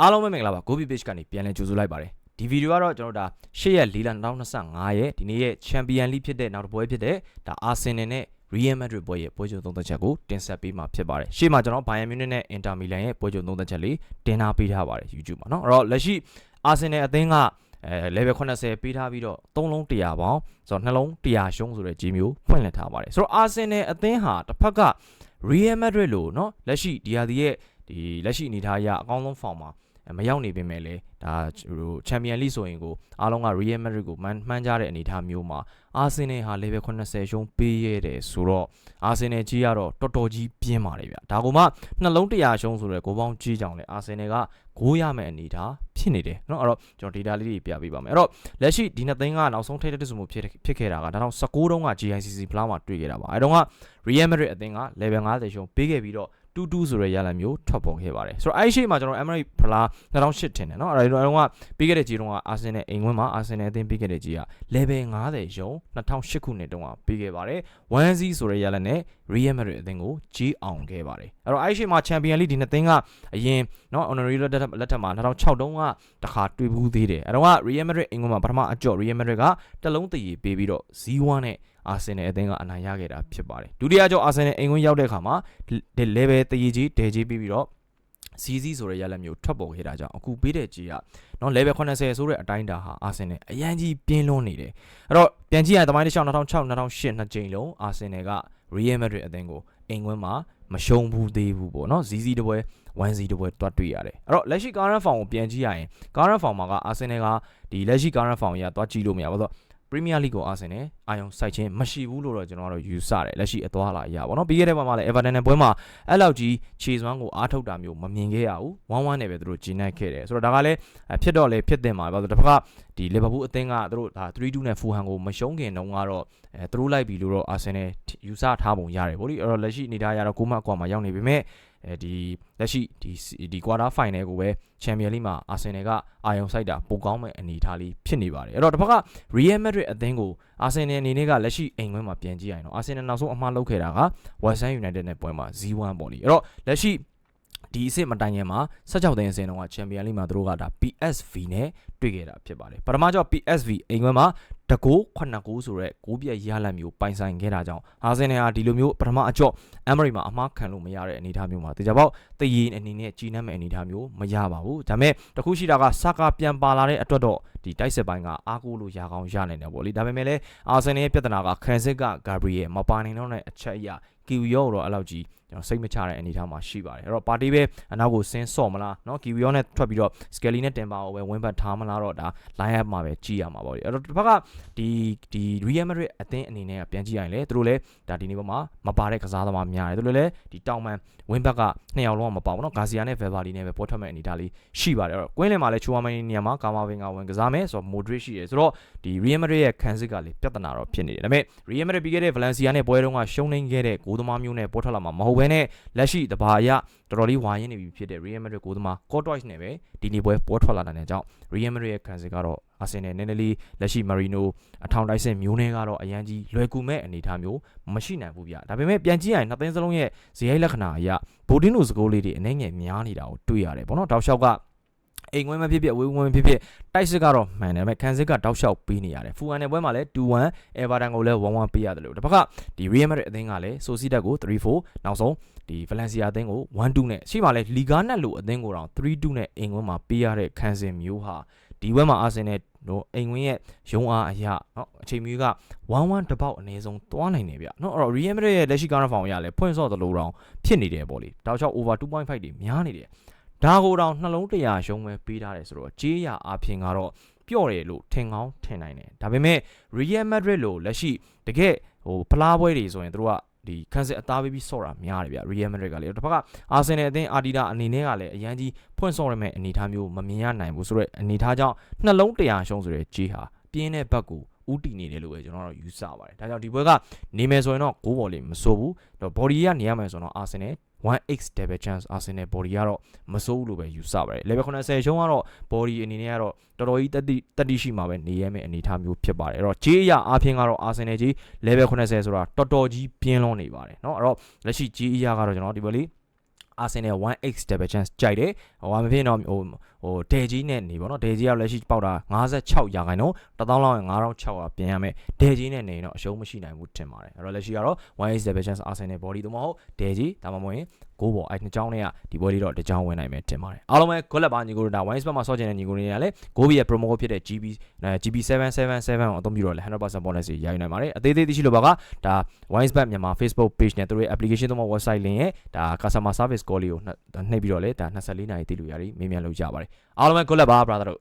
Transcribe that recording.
အားလုံးပဲမင်္ဂလာပါ Gobi Page ကနေပြန်လည်ကြိုဆိုလိုက်ပါတယ်ဒီဗီဒီယိုကတော့ကျွန်တော်ဒါ၈ရက်၄လ2025ရဲ့ဒီနေ့ရဲ့ Champion League ဖြစ်တဲ့နောက်တစ်ပွဲဖြစ်တဲ့ဒါ Arsenal နဲ့ Real Madrid ပွဲရဲ့ပွဲကြိုသုံးသက်ချက်ကိုတင်ဆက်ပေးမှာဖြစ်ပါတယ်ရှေ့မှာကျွန်တော် Bayern Munich နဲ့ Inter Milan ရဲ့ပွဲကြိုသုံးသက်ချက်လေးတင်ထားပေးထားပါတယ် YouTube မှာเนาะအဲ့တော့လက်ရှိ Arsenal အသင်းကအဲ level 80ပေးထားပြီးတော့3လုံး100ပေါင်းဆိုတော့နှလုံး100ရှုံးဆိုတဲ့ကြီးမျိုးဖွင့်လှစ်ထားပါတယ်ဆိုတော့ Arsenal အသင်းဟာတစ်ဖက်က Real Madrid လို့เนาะလက်ရှိဒီဟာဒီရဲ့ဒီလက်ရှိအနေထားအရအကောင်းဆုံး form မှာ မရောက်နေပေမဲ့လေဒါဟိုချန်ပီယံလိဆိုရင်ကိုအားလုံးက Real Madrid ကိုမှန်းမှန်းကြတဲ့အနေအထားမျိုးမှာအာဆင်နယ်ဟာ level 80ရှုံးပေးရတယ်ဆိုတော့အာဆင်နယ်ကြီးကတော့တော်တော်ကြီးပြင်းပါတယ်ဗျဒါကမှနှလုံး100ရှုံးဆိုတဲ့ကိုပေါင်းကြီးကြောင်လေအာဆင်နယ်ကဂိုးရမယ့်အနေအထားဖြစ်နေတယ်เนาะအဲ့တော့ကျွန်တော် data လေးတွေပြပေးပါမယ်အဲ့တော့လက်ရှိဒီနှစ်သိန်းကနောက်ဆုံးထိတဲ့တစုမှုဖြစ်ဖြစ်ခဲ့တာက2019တုန်းက GICC ဖလားမှာတွေ့ခဲ့တာပါအဲ့တော့က Real Madrid အသင်းက level 50ရှုံးပေးခဲ့ပြီးတော့ တူတူဆိုတဲ့ရလဒ်မျိုးထွက်ပေါ်ခဲ့ပါတယ်ဆိုတော့အဲ့ရှိမှာကျွန်တော် Emery ဖလား2008ထင်တယ်เนาะအဲ့တော့ကပြီးခဲ့တဲ့ဂျီတုန်းကအာဆင်နယ်အိမ်ဝင်းမှာအာဆင်နယ်အသင်းပြီးခဲ့တဲ့ဂျီက level 50ရုံ2008ခုနှစ်တုန်းကပြီးခဲ့ပါတယ်1-0ဆိုတဲ့ရလဒ်နဲ့ Real Madrid အသင်းကိုကြီးအောင်ခဲ့ပါတယ်အဲ့တော့အဲ့ရှိမှာ Champion League ဒီနှစ်သင်းကအရင်เนาะ honorary လက်ထက်လက်ထက်မှာ2006တုန်းကတခါတွေ့ဘူးသေးတယ်အဲ့တော့က Real Madrid အိမ်ဝင်းမှာပထမအကြော့ Real Madrid ကတလုံးတည်ပေးပြီးတော့0-1နဲ့ အာဆင်နယ်အသင်းကအနိုင်ရခဲ့တာဖြစ်ပါတယ်ဒုတိယကြောင့်အာဆင်နယ်အိမ်ဝင်ရောက်တဲ့အခါမှာ level တည်ကြီးဒဲကြီးပြီးပြီးတော့စီစီဆိုတဲ့ရလက်မျိုးထွက်ပေါ်ခဲ့တာကြောင့်အခုပေးတဲ့ကြီးကနော် level 80ဆိုတဲ့အတိုင်းတာဟာအာဆင်နယ်အရန်ကြီးပြင်းလွန်းနေတယ်အဲ့တော့ပြန်ကြည့်ရတဲ့မိုင်းတစ်ချောင်း2006 2008နှစ်ကြိမ်လုံးအာဆင်နယ်က Real Madrid အသင်းကိုအိမ်ဝင်မှာမရှုံးဘူးသေးဘူးပေါ့နော်ဇီဇီတပွဲ1စီတပွဲတွတ်တွေ့ရတယ်အဲ့တော့လက်ရှိ current form ကိုပြန်ကြည့်ရရင် current form မှာကအာဆင်နယ်ကဒီလက်ရှိ current form ကြီးကတွတ်ကြည့်လို့မရဘူးဆိုတော့ Premier League ကိုအားဆင်နေအာယုံစိုက်ခြင်းမရှိဘူးလို့တော့ကျွန်တော်ကတော့ယူဆတယ်လက်ရှိအသွားလာရပါတော့ပြီးခဲ့တဲ့ဘက်မှာလည်း Everton နဲ့ပွဲမှာအဲ့လောက်ကြီးခြေစွမ်းကိုအားထုတ်တာမျိုးမမြင်ခဲ့ရဘူး1-1နဲ့ပဲသူတို့ဂျင်းနိုင်ခဲ့တယ်ဆိုတော့ဒါကလည်းဖြစ်တော့လေဖြစ်တင်ပါပဲဆိုတော့တစ်ဖက်ကဒီ Liverpool အသင်းကသူတို့ဒါ3-2နဲ့ Fulham ကိုမရှုံးခင်တုန်းကတော့အဲသူတို့လိုက်ပြီလို့တော့ Arsenal ယူဆထားပုံရတယ်ဗောလေအဲ့တော့လက်ရှိအနေထားရတော့ကိုမအကွာမှာရောက်နေပေမဲ့ အဲဒီလက်ရှိဒီဒီ quarter final ကိုပဲ Champions League မှာ Arsenal ကအာယုံစိုက်တာပိုကောင်းမဲ့အနေအထားလေးဖြစ်နေပါတယ်အဲ့တော့တစ်ဖက်က Real Madrid အသင်းကို Arsenal အနေနဲ့ကလက်ရှိအိမ်ခွင်းမှာပြန်ကြည့်ရရင်တော့ Arsenal နောက်ဆုံးအမှားလုပ်ခဲ့တာက West Ham United နဲ့ပွဲမှာ0-1ပေါ့လေအဲ့တော့လက်ရှိ ဒီအစ်စ်မတိုင်ခင်မှာ16သိန်းအစင်းတော့ကချန်ပီယံလိမှာသူတို့ကဒါ PSV နဲ့တွေ့ခဲ့တာဖြစ်ပါတယ်ပထမကြောင့် PSV အိမ်ခွဲမှာတကိုး9ကိုးဆိုရဲကိုးပြက်ရလတ်မျိုးပိုင်ဆိုင်ခဲ့တာကြောင့်ဟာဆင်နယ်ဟာဒီလိုမျိုးပထမအကြော့အမရီမှာအမှားခံလို့မရတဲ့အနေအထားမျိုးမှာတေချာပေါက်တည်ရင်အနေနဲ့ကြီးနှံ့မဲ့အနေအထားမျိုးမရပါဘူးဒါပေမဲ့တခုရှိတာကစကာပြန်ပါလာတဲ့အတွက်တော့ဒီတိုက်စစ်ပိုင်းကအားကိုးလို့ရကောင်းရနိုင်တယ်ပေါ့လေဒါပေမဲ့လည်းအာဆင်နယ်ရဲ့ပြဿနာကခန်စစ်ကဂါဘရီယယ်မပါနိုင်တော့တဲ့အချက်အရာ ကီဝီယောတော့အဲ့လောက်ကြီးကျွန်တော်စိတ်မချတဲ့အနေအထားမှာရှိပါတယ်အဲ့တော့ပါတီပဲအနောက်ကိုဆင်းဆော့မလားเนาะကီဝီယောနဲ့ထွက်ပြီးတော့စကယ်လီနဲ့တင်ပါကိုပဲဝင်းဘတ်ထားမလားတော့ဒါ line up မှာပဲကြည့်ရမှာပေါ့လေအဲ့တော့တစ်ဖက်ကဒီဒီ Real Madrid အသင်းအနေနဲ့ကပြန်ကြည့်ရရင်လေသူတို့လည်းဒါဒီနေ့ပေါ်မှာမပါတဲ့ကစားသမားများတယ်သူတို့လည်းဒီတောင်မန်ဝင်းဘက်ကနှစ်ယောက်လုံးကမပါဘူးเนาะဂါစီယာနဲ့ဗယ်ဗာလီနဲ့ပဲပေါ်ထွက်မဲ့အနေအထားလေးရှိပါတယ်အဲ့တော့ကွင်းလင်မှာလည်းချူဝါမန်နေရာမှာကာမာဗင်ကဝင်ကစားမယ်ဆိုတော့ Modric ရှိတယ်ဆိုတော့ဒီ Real Madrid ရဲ့ခံစစ်ကလေပြဿနာတော့ဖြစ်နေတယ်ဒါပေမဲ့ Real Madrid ပြီးခဲ့တဲ့ Valencia နဲ့ပွဲတုန်းကရှုံးနေခဲ့တဲ့ဂိုး သမားမျိုးနဲ့ပေါ်ထွက်လာမှာမဟုတ်ဘဲနဲ့လက်ရှိတဘာအရတော်တော်လေးဝါရင်နေပြီဖြစ်တဲ့ Real Madrid ကိုသမား Courtois နဲ့ပဲဒီနေ့ပွဲပေါ်ထွက်လာတဲ့ကြောင့် Real Madrid ရဲ့ခံစစ်ကတော့ Arsenal နည်းနည်းလေးလက်ရှိ Marino အထောင်တိုက်စစ်မျိုးနဲ့ကတော့အရန်ကြီးလွယ်ကူမဲ့အနေအထားမျိုးမရှိနိုင်ဘူးဗျဒါပေမဲ့ပြန်ကြည့်ရင်နှစ်သိန်းစလုံးရဲ့ဇေယိုက်လက္ခဏာအရဘိုဒင်းလိုစကိုးလေးတွေအနေငယ်များနေတာကိုတွေ့ရတယ်ပေါ့နော်တောက်လျှောက်က အိမ်ဝင်းမဖြစ်ဖြစ်အဝေးဝင်းမဖြစ်ဖြစ်တိုက်စစ်ကတော့မှန်တယ်ပဲခန်းစစ်ကတောက်လျှောက်ပေးနေရတယ်ဖူဟန်ရဲ့ပွဲမှာလည်း2-1 Everton ကိုလည်း1-1ပေးရတယ်လို့တစ်ဖက်ကဒီ Real Madrid အသင်းကလည်းဆိုစီတက်ကို3-4နောက်ဆုံးဒီ Valencia အသင်းကို1-2နဲ့ရှေ့မှာလည်း Liga နဲ့လို့အသင်းကိုတော့3-2နဲ့အိမ်ဝင်းမှာပေးရတဲ့ခန်းစစ်မျိုးဟာဒီဘက်မှာအာဆင်နယ်နော်အိမ်ဝင်းရဲ့ရုံအားအရနော်အချိန်မျိုးက1-1တပေါက်အနည်းဆုံးသွားနိုင်တယ်ဗျနော်အဲ့တော့ Real Madrid ရဲ့လက်ရှိကားရဖောင်ရလည်းဖွင့်ဆော့သလိုတောင်ဖြစ်နေတယ်ပေါ့လေတောက်ချောက် over 2.5တွေများနေတယ် ဒါကိုတောင်နှလုံးတရာရှုံးပဲပေးထားတယ်ဆိုတော့ကြေးရအပြင်ကတော့ပျော့တယ်လို့ထင်ကောင်းထင်နိုင်တယ်ဒါပေမဲ့ Real Madrid လို့လက်ရှိတကယ်ဟိုဖလားပွဲတွေဆိုရင်တို့ကဒီခန်းစစ်အသားပေးပြီးဆော့တာများတယ်ဗျ Real Madrid ကလေတစ်ဖက်ကအာဆင်နယ်အသင်းအာဒီတာအနေနဲ့ကလည်းအရန်ကြီးဖွင့်ဆော့ရမယ့်အနေအထားမျိုးမမြင်ရနိုင်ဘူးဆိုတော့အနေအထားကြောင့်နှလုံးတရာရှုံးဆိုတဲ့ဂျေးဟာပြင်းတဲ့ဘက်ကိုဥတီနေတယ်လို့ပဲကျွန်တော်တို့ယူဆပါတယ်ဒါကြောင့်ဒီပွဲကနေမယ်ဆိုရင်တော့ဂိုးဘော်လေးမစိုးဘူးတော့ body ကနေရမယ်ဆိုတော့အာဆင်နယ် 1x double chance Arsenal body ကတော့မစိုးဘူးလို့ပဲယူဆပါတယ် level 80ရှုံးကတော့ body အနေနဲ့ကတော့တော်တော်ကြီးတက်တိတက်တိရှိမှာပဲနေရမယ့်အနေအထားမျိုးဖြစ်ပါတယ်အဲ့တော့ J ရအားဖြင့်ကတော့ Arsenal ကြီး level 80ဆိုတာတော်တော်ကြီးပြင်းလွန်းနေပါတယ်เนาะအဲ့တော့လက်ရှိ J ရကတော့ကျွန်တော်ဒီဘက်လေး Arsenal 1x double chance ကြိုက်တယ်ဟိုမဖြစ်တော့ဟို ဟဟိုဒဲကြီးနဲ့နေပေါ့နော်ဒဲကြီးကလက်ရှိပေါက်တာ56ရာခိုင်နှုန်း1000လောက်ရင်9600ပြင်ရမယ်ဒဲကြီးနဲ့နေရင်တော့အရှုံးမရှိနိုင်ဘူးထင်ပါတယ်အဲ့တော့လက်ရှိကတော့187 chance Arsenal body တို့မဟုတ်ဒဲကြီးဒါမှမဟုတ်ရင်ကိုပေါ်အဲ့နှစ်ကြောင်းနဲ့ကဒီပွဲလေးတော့တစ်ကြောင်းဝင်နိုင်မယ်ထင်ပါတယ်အားလုံးပဲ good luck ပါညီကိုတို့ဒါ wine spot မှာဆော့ချင်တဲ့ညီကိုတွေတွေကလည်း gobi ရဲ့ promo code ဖြစ်တဲ့ GB အဲ GB777 ကိုအသုံးပြုတော့လည်း100% bonus တွေရယူနိုင်ပါတယ်အသေးသေးသိရှိလို့ပါကဒါ wine spot မြန်မာ Facebook page နဲ့သူတို့ရဲ့ application သုံး website link ရဲ့ဒါ customer service call လေးကိုနှိပ်ပြီးတော့လေဒါ24နာရီသိလို့ရတယ်မေးမြန်းလို့ရပါတယ်အားလုံးပဲ good luck ပါ brother တို့